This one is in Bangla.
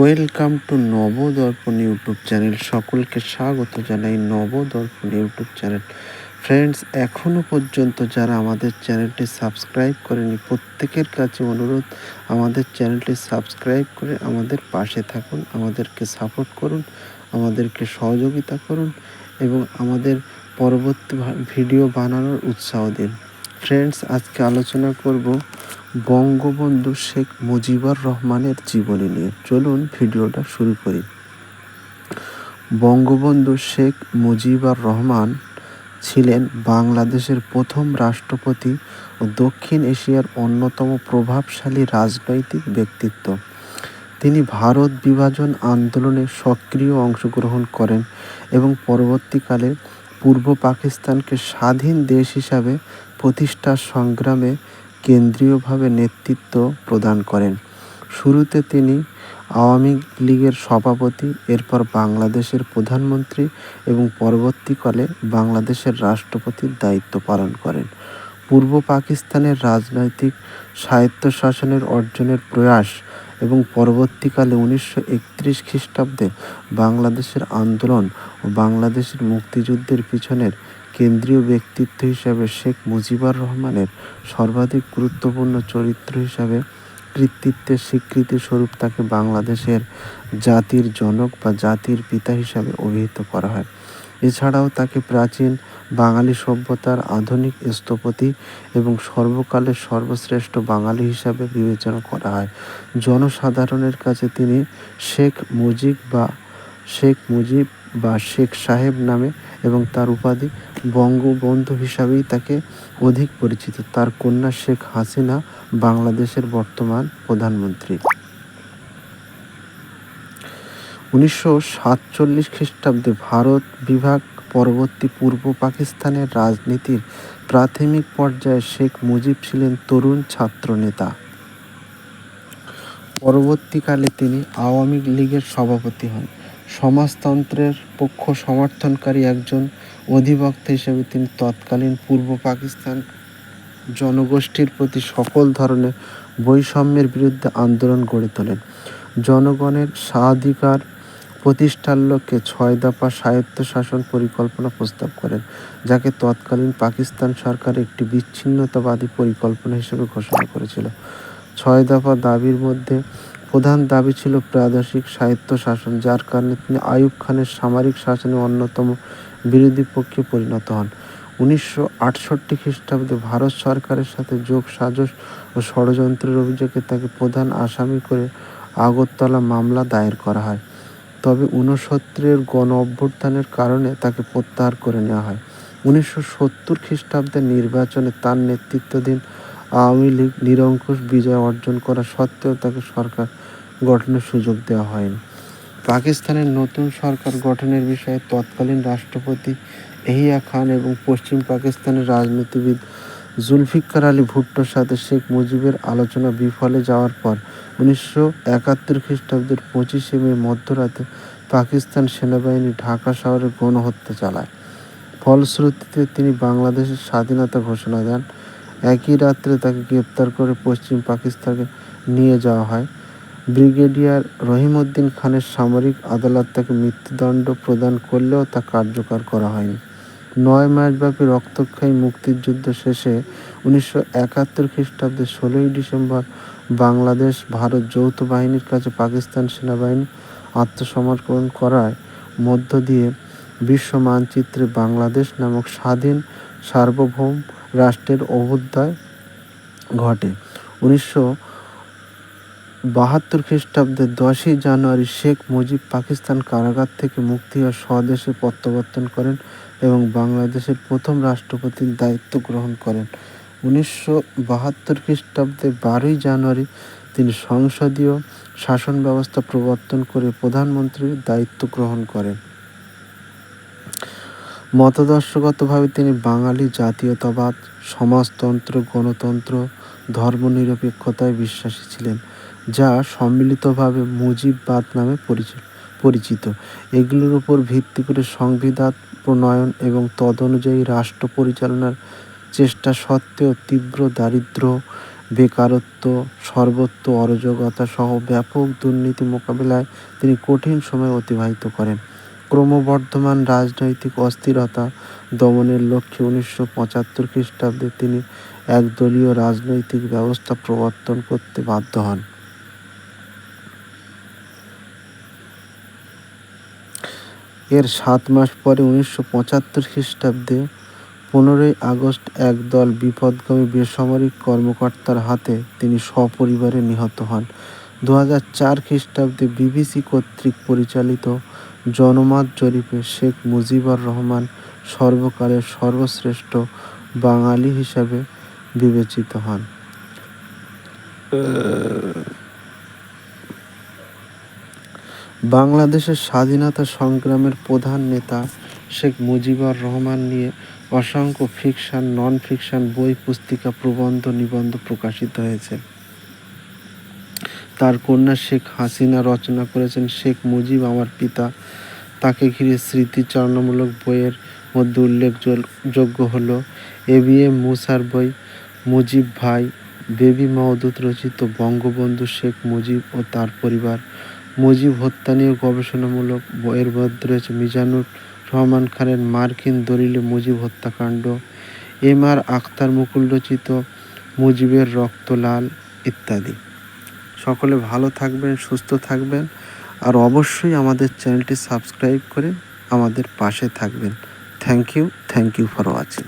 Welcome to Nabadarpan YouTube channel সকলকে স্বাগত জানাই নবদর্পণ ইউটিউব চ্যানেল ফ্রেন্ডস এখনও পর্যন্ত যারা আমাদের চ্যানেলটি সাবস্ক্রাইব করেনি, প্রত্যেকের কাছে অনুরোধ, আমাদের চ্যানেলটি সাবস্ক্রাইব করে আমাদের পাশে থাকুন, আমাদেরকে সাপোর্ট করুন, আমাদেরকে সহযোগিতা করুন এবং আমাদের পরবর্তী ভিডিও বানানোর উৎসাহ দিন। ফ্রেন্ডস আজকে আলোচনা করব বঙ্গবন্ধু শেখ মুজিবুর রহমানের জীবনী নিয়ে। চলুন ভিডিওটা শুরু করি। বঙ্গবন্ধু শেখ মুজিবুর রহমান ছিলেন বাংলাদেশের প্রথম রাষ্ট্রপতি ও দক্ষিণ এশিয়ার অন্যতম প্রভাবশালী রাজনৈতিক ব্যক্তিত্ব। তিনি ভারত বিভাজন আন্দোলনে সক্রিয় অংশগ্রহণ করেন এবং পরবর্তীকালে পূর্ব পাকিস্তানকে স্বাধীন দেশ হিসাবে প্রতিষ্ঠার সংগ্রামে কেন্দ্রীয়ভাবে নেতৃত্ব প্রদান করেন। শুরুতে তিনি আওয়ামী লীগের সভাপতি, এরপর বাংলাদেশের প্রধানমন্ত্রী এবং পরবর্তীকালে বাংলাদেশের রাষ্ট্রপতির দায়িত্ব পালন করেন। পূর্ব পাকিস্তানের রাজনৈতিক স্বায়ত্তশাসনের অর্জনের প্রয়াস এবং পরবর্তীকালে উনিশশো একত্রিশ খ্রিস্টাব্দে বাংলাদেশের আন্দোলন ও বাংলাদেশের মুক্তিযুদ্ধের পিছনের কেন্দ্রীয় ব্যক্তিত্ব হিসাবে শেখ মুজিবুর রহমানের সর্বাধিক গুরুত্বপূর্ণ চরিত্র হিসাবে কৃতিত্বের স্বীকৃতি স্বরূপ তাকে বাংলাদেশের জাতির জনক বা জাতির পিতা হিসাবে অভিহিত করা হয়। এছাড়াও তাকে প্রাচীন বাঙালি সভ্যতার আধুনিক স্থপতি এবং সর্বকালের সর্বশ্রেষ্ঠ বাঙালি হিসাবে বিবেচনা করা হয়। জনসাধারণের কাছে তিনি শেখ মুজিব বা শেখ মুজিব বা শেখ সাহেব নামে এবং তার উপাধি বঙ্গবন্ধু হিসাবেই তাকে অধিক পরিচিত। তার কন্যা শেখ হাসিনা বাংলাদেশের বর্তমান প্রধানমন্ত্রী। উনিশশো সাতচল্লিশ খ্রিস্টাব্দে ভারত বিভাগ পরবর্তী পূর্ব পাকিস্তানের রাজনীতির প্রাথমিক পর্যায়ে শেখ মুজিব ছিলেন তরুণ ছাত্রনেতা পরবর্তীকালে তিনি আওয়ামী লীগের সভাপতি হন। সমাজতন্ত্রের পক্ষ সমর্থনকারী একজন অধিবক্তা হিসেবে তিনি তৎকালীন পূর্ব পাকিস্তান জনগোষ্ঠীর প্রতি সকল ধরনের বৈষম্যের বিরুদ্ধে আন্দোলন গড়ে তোলেন। জনগণের স্বাধিকার প্রতিষ্ঠার লক্ষ্যে ছয় দফা স্বায়ত্তশাসন পরিকল্পনা প্রস্তাব করেন, যাকে তৎকালীন পাকিস্তান সরকার একটি বিচ্ছিন্নতাবাদী পরিকল্পনা হিসেবে ঘোষণা করেছিল। ছয় দফা দাবির মধ্যে প্রধান দাবি ছিল প্রাদেশিক স্বায়ত্তশাসন, যার কারণে তিনি আইয়ুব খানের সামরিক শাসনে অন্যতম বিরোধী পক্ষে পরিণত হন। উনিশশো আটষট্টি খ্রিস্টাব্দে ভারত সরকারের সাথে যোগ সাজস ও ষড়যন্ত্রের অভিযোগে তাকে প্রধান আসামি করে আগরতলা মামলা দায়ের করা হয়। তবে ঊনসত্তরের গণ অভ্যুত্থানের কারণে তাকে প্রত্যাহার করে নেওয়া হয়। উনিশশো সত্তর খ্রিস্টাব্দের নির্বাচনে তার নেতৃত্বাধীন আওয়ামী লীগ নিরঙ্কুশ বিজয় অর্জন করা সত্ত্বেও তাকে সরকার গঠনের সুযোগ দেওয়া হয়নি। পাকিস্তানের নতুন সরকার গঠনের বিষয়ে তৎকালীন রাষ্ট্রপতি এহিয়া খান এবং পশ্চিম পাকিস্তানের রাজনীতিবিদ জুলফিকার আলী ভুট্টোর সাথে শেখ মুজিবের আলোচনা বিফলে যাওয়ার পর উনিশশো একাত্তর খ্রিস্টাব্দের পঁচিশে মে মধ্যরাতে পাকিস্তান সেনাবাহিনী ঢাকা শহরে গণহত্যা চালায়। ফলশ্রুতিতে তিনি বাংলাদেশের স্বাধীনতা ঘোষণা দেন। একই রাত্রে তাকে গ্রেপ্তার করে পশ্চিম পাকিস্তানে নিয়ে যাওয়া হয়। ব্রিগেডিয়ার রহিমউদ্দিন খানের সামরিক আদালত তাকে মৃত্যুদণ্ড প্রদান করলেও তা কার্যকর করা হয়নি। নয় মাসব্যাপী রক্তক্ষয়ী মুক্তিযুদ্ধ শেষে উনিশশো একাত্তর খ্রিস্টাব্দের ষোলোই ডিসেম্বর বাংলাদেশ, ভারত যৌথ বাহিনীর কাছে পাকিস্তান সেনাবাহিনী আত্মসমর্পণ করায় মধ্য দিয়ে বিশ্ব মানচিত্রে বাংলাদেশ নামক স্বাধীন সার্বভৌম রাষ্ট্রের অভ্যুদয় ঘটে। উনিশশো বাহাত্তর খ্রিস্টাব্দের দশই জানুয়ারি শেখ মুজিব পাকিস্তান কারাগার থেকে মুক্তি হয়ে স্বদেশে প্রত্যাবর্তন করেন এবং বাংলাদেশের প্রথম রাষ্ট্রপতির দায়িত্ব গ্রহণ করেন। উনিশশো বাহাত্তর খ্রিস্টাব্দে বারোই জানুয়ারি তিনি সংসদীয় শাসন ব্যবস্থা প্রবর্তন করে প্রধানমন্ত্রীর দায়িত্ব গ্রহণ করেন। মতাদর্শগতভাবে তিনি বাঙালি জাতীয়তাবাদ, সমাজতন্ত্র, গণতন্ত্র ধর্মনিরপেক্ষতায় বিশ্বাসী ছিলেন, যা সম্মিলিতভাবে মুজিববাদ নামে পরিচিত। এগুলোর উপর ভিত্তি করে সংবিধান প্রণয়ন এবং তদনুযায়ী রাষ্ট্র পরিচালনার চেষ্টা সত্ত্বেও তীব্র দারিদ্র্য বেকারত্ব, সর্বত্র অরাজকতা সহ ব্যাপক দুর্নীতি মোকাবিলায় তিনি কঠিন সময় অতিবাহিত করেন। ক্রমবর্ধমান রাজনৈতিক অস্থিরতা দমনের লক্ষ্যে উনিশশো পঁচাত্তর খ্রিস্টাব্দে তিনি একদলীয় রাজনৈতিক ব্যবস্থা প্রবর্তন করতে বাধ্য হন। এর সাত মাস পরে উনিশশো পঁচাত্তর খ্রিস্টাব্দে পনেরোই আগস্ট একদল বিপদগামী বেসামরিক কর্মকর্তার হাতে তিনি সপরিবারে নিহত হন। দু হাজার চার খ্রিস্টাব্দে বিবিসি কর্তৃক পরিচালিত জনমত জরিপে শেখ মুজিবুর রহমান সর্বকালের সর্বশ্রেষ্ঠ বাঙালি হিসাবে বিবেচিত হন। বাংলাদেশের স্বাধীনতা সংগ্রামের প্রধান নেতা শেখ মুজিবুর রহমান নিয়ে অসংখ্য ফিকশন নন ফিকশন বই, পুস্তিকা, প্রবন্ধ, নিবন্ধ প্রকাশিত হয়েছে। তার কন্যা শেখ হাসিনা রচনা করেছেন শেখ মুজিব, আমার পিতা। তাকে ঘিরে স্মৃতিচারণামূলক বইয়ের মধ্যে উল্লেখযোগ্য হল এ বি এম মুসার বই, মুজিব ভাই, বেবি মহদুত রচিত বঙ্গবন্ধু শেখ মুজিব ও তার পরিবার। মুজিব হত্যা নিয়ে গবেষণামূলক বইয়ের মধ্যে রয়েছে মিজানুর রহমান খানের মার্কিন দলিলে মুজিব হত্যাকাণ্ড, এম আর আখতার মুকুল রচিত মুজিবের রক্ত লাল ইত্যাদি। সকলে ভালো থাকবেন, সুস্থ থাকবেন। আর অবশ্যই আমাদের চ্যানেলটি সাবস্ক্রাইব করে আমাদের পাশে থাকবেন। Thank you thank you for watching